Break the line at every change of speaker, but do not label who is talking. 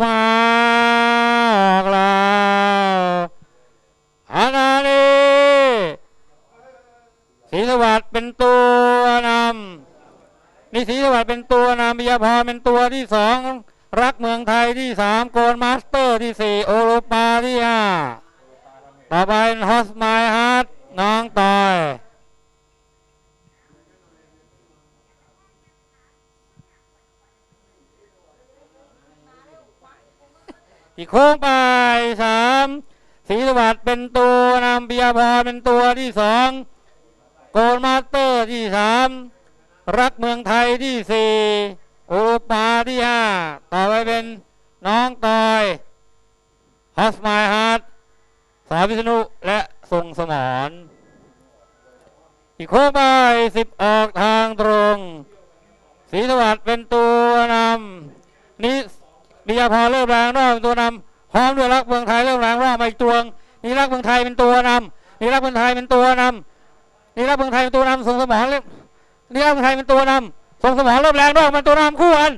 มากแล้วอานาลีศรีสวัสดิ์เป็นตัวนำนี่ศรีสวัสดิ์เป็นตัวนำปิยพรเป็นตัวที่สองรักเมืองไทยที่สามโกลมาสเตอร์ที่สี่โอโรปาที่ห้าต่อไปฮอสไมฮาร์ดน้องต่อย อีกโค้งไปสามศรีสวัสดิ์เป็นตัวนำปิยพรเป็นตัวที่สองโกลมาสเตอร์ที่สามรักเมืองไทยที่สี่อโรปาที่ห้าต่อไปเป็นน้องตอยฮอสไมฮาร์ดสาวิษณุและทรงสมรอีกโค้งไปสิบออกทางตรงศรีสวัสดิ์เป็นตัวนำ นิยาพรเริ่มแรงรอบเป็นตัวนำพร้อมด้วยรักเมืองไทยเริ่มแรงรอบมาอีกตัวงนี่รักเมืองไทยเป็นตัวนำนี่รักเมืองไทยเป็นตัวนำนี่รักเมืองไทยเป็นตัวนำทรงสมองเริ่มนี่รักเมืองไทยเป็นตัวนำทรงสมองเริ่มแรงรอบเป็นตัวนำคู่กัน